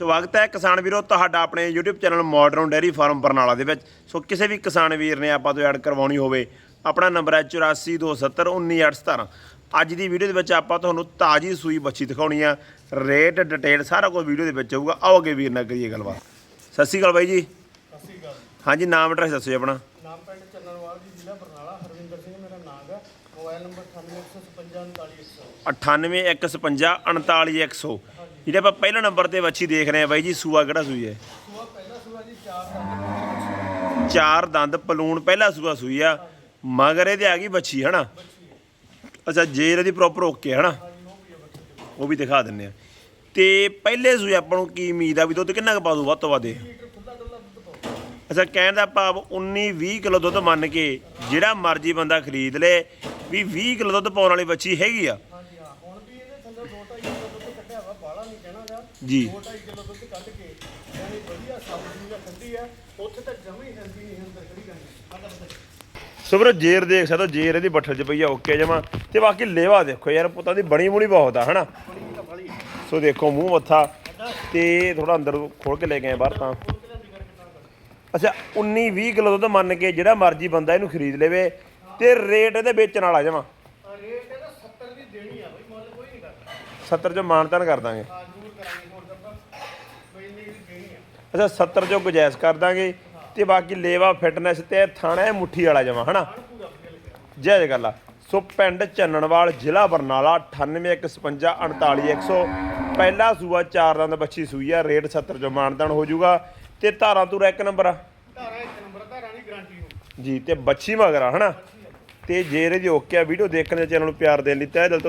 ਸਵਾਗਤ ਹੈ ਕਿਸਾਨ ਵੀਰੋ ਤੁਹਾਡਾ ਆਪਣੇ YouTube channel modern dairy farm Barnala ਦੇ ਵਿੱਚ। ਸੋ ਕਿਸੇ ਵੀ ਕਿਸਾਨ ਵੀਰ ਨੇ ਆਪਾਂ ਤੋਂ ਐਡ ਕਰਵਾਉਣੀ ਹੋਵੇ ਆਪਣਾ ਨੰਬਰ ਹੈ 8427191817 ਅੱਜ ਦੀ ਵੀਡੀਓ ਦੇ ਵਿੱਚ ਆਪਾਂ ਤੁਹਾਨੂੰ ਤਾਜੀ ਸੂਈ ਬੱਚੀ ਦਿਖਾਉਣੀ ਆ। ਰੇਟ ਡਿਟੇਲ ਸਾਰਾ ਕੁਝ ਵੀਡੀਓ ਦੇ ਵਿੱਚ ਆਊਗਾ ਆਓ ਅੱਗੇ ਵੀਰ ਨਾਲ ਕਰੀਏ ਗੱਲਬਾਤ। ਸਤਿ ਸ਼੍ਰੀ ਅਕਾਲ ਬਾਈ ਜੀ। ਸਤਿ ਸ਼੍ਰੀ ਅਕਾਲ। ਹਾਂਜੀ ਨਾਮ ਐਡਰੈਸ ਦੱਸੋ ਜੀ ਆਪਣਾ ਨਾਮ ਪਿੰਡ ਚੰਨਣਵਾਲ ਜੀ ਜ਼ਿਲ੍ਹਾ ਬਰਨਾਲਾ ਹਰਵਿੰਦਰ ਸਿੰਘ ਮੇਰਾ ਨਾਮ ਹੈ ਮੋਬਾਈਲ ਨੰਬਰ 9815 9815539100 ਜਿਹੜੇ ਆਪਾਂ ਪਹਿਲਾ ਨੰਬਰ ਤੇ ਬੱਚੀ ਦੇਖ ਰਹੇ ਆ ਬਾਈ ਜੀ ਸੂਆ ਕਿਹੜਾ ਸੂਈ ਹੈ? ਸੂਆ ਪਹਿਲਾ ਸੂਆ ਜੀ ਚਾਰ ਦੰਦ ਚਾਰ ਦੰਦ ਪਲੂਣ ਪਹਿਲਾ ਸੂਆ ਸੂਈ ਆ। ਮਗਰ ਇਹਦੇ ਆ ਗਈ ਬੱਚੀ ਹਨਾ? ਅੱਛਾ ਜੇਰ ਇਹਦੀ ਪ੍ਰੋਪਰ ਓਕੇ ਹਨਾ? ਉਹ ਵੀ ਦਿਖਾ ਦਿੰਨੇ ਆ ਤੇ ਪਹਿਲੇ ਸੂਏ ਆਪਾਂ ਨੂੰ ਕੀ ਉਮੀਦ ਆ ਵੀ ਦੁੱਧ ਕਿੰਨਾ ਕੁ ਪਾ ਦੂ ਵੱਧ ਤੋਂ ਵੱਧ ਅੱਛਾ ਕਹਿਣ ਦਾ ਭਾਵ 19 20 ਕਿਲੋ ਦੁੱਧ ਮੰਨ ਕੇ ਜਿਹੜਾ ਮਰਜ਼ੀ ਬੰਦਾ ਖਰੀਦ ਲੇ ਵੀ 20 ਕਿਲੋ ਦੁੱਧ ਪਾਉਣ ਵਾਲੀ ਬੱਚੀ ਹੈਗੀ ਆ। ਹਾਂਜੀ ਹਾਂ ਹੁਣ ਵੀ ਇਹਦੇ ਥੱਲੇ 2.5 ਕਿਲੋ ਦੁੱਧ ਕੱਢਿਆ ਵਾ ਬਾਹਲਾ ਨਹੀਂ ਕਹਿਣਾ ਗਾ ਜੀ। 2.5 ਕਿਲੋ ਦੁੱਧ ਕੱਢ ਕੇ ਯਾਨੀ ਵਧੀਆ ਸਬਜ਼ੀ ਦਾ ਠੰਡੀ ਹੈ ਉੱਥੇ ਤਾਂ ਜਮੀ ਹਿਲਦੀ ਨਹੀਂ ਅੰਦਰ ਖੜੀ ਕਰਨੀ ਅੰਦਰ ਬੱਚੇ ਸੋ ਵੀਰੋ ਜੇਰ ਦੇਖ ਸਕਦੇ ਜੇਰ ਇਹਦੀ ਬੱਠਲ 'ਚ ਪਈ ਆ ਓਕੇ ਜਮਾ। ਤੇ ਬਾਕੀ ਲੇਵਾ ਦੇਖੋ ਯਾਰ ਪੁੱਤਾਂ ਦੀ ਬਣੀ ਬੁਣੀ ਬਹੁਤ ਆ ਹਨਾ? ਸੋ ਦੇਖੋ ਮੂੰਹ ਮੱਥਾ ਤੇ ਥੋੜਾ ਅੰਦਰ ਖੋਲ ਕੇ ਲੈ ਗਏ ਬਾਹਰ ਤਾਂ। ਅੱਛਾ 19 20 ਕਿਲੋ ਦੁੱਧ ਮੰਨ ਕੇ ਜਿਹੜਾ ਮਰਜ਼ੀ ਬੰਦਾ ਇਹਨੂੰ ਖਰੀਦ ਲਵੇ ਤੇ ਰੇਟ ਇਹਦੇ ਵੇਚਣ ਵਾਲਾ ਜਮਾ ਆ ਰੇਟ ਇਹਦਾ 70 ਦੀ ਦੇਣੀ ਆ ਬਈ ਮੁੱਲ ਕੋਈ ਨਹੀਂ ਕਰਦਾ 70 ਚੋਂ ਮਾਨਤਾਨ ਕਰ ਦਾਂਗੇ। ਆ ਜ਼ਰੂਰ ਕਰਾਂਗੇ ਹੋਰ ਦੱਬਾ ਬਈ ਇੰਨੀ ਦੇਣੀ ਆ ਅੱਛਾ 70 ਚੋਂ ਗੁਜਾਇਸ਼ ਕਰ ਦਾਂਗੇ ਤੇ ਬਾਕੀ ਲੇਵਾ ਫਿਟਨੈਸ ਤੇ ਥਾਣਾ ਇਹ ਮੁੱਠੀ ਵਾਲਾ ਜਮਾ ਹਨਾ? ਹਣ ਜੈ ਜੈ ਗੱਲ ਆ ਸੋ ਪਿੰਡ ਚੰਨਣਵਾਲ, ਜ਼ਿਲ੍ਹਾ ਬਰਨਾਲਾ 9815549100 ਪਹਿਲਾ ਸੂਆ, ਚਾਰ ਦੰਦ ਬੱਚੀ ਸੂਈ ਆ, ਰੇਟ 70 ਚੋਂ ਮਾਨਤਾਨ ਹੋ ਜਾਊਗਾ। ਤੇ ਧਾਰਾਂ ਤੂਰਾ ਇੱਕ ਨੰਬਰ ਆ। ਧਾਰਾ ਇੱਕ ਨੰਬਰ ਧਾਰਾ ਦੀ ਗਾਰੰਟੀ ਹੋ ਜੀ ਤੇ ਬੱਚੀ ਮਗਰਾ ਹਨਾ? ਤੇ ਜੇ ਓਕੇ ਆ ਵੀਡੀਓ ਦੇਖਣ ਦੇ ਚੈਨਲ ਨੂੰ ਪਿਆਰ ਦੇਣ ਲਈ ਤਹਿ ਦਿਲ ਤੋਂ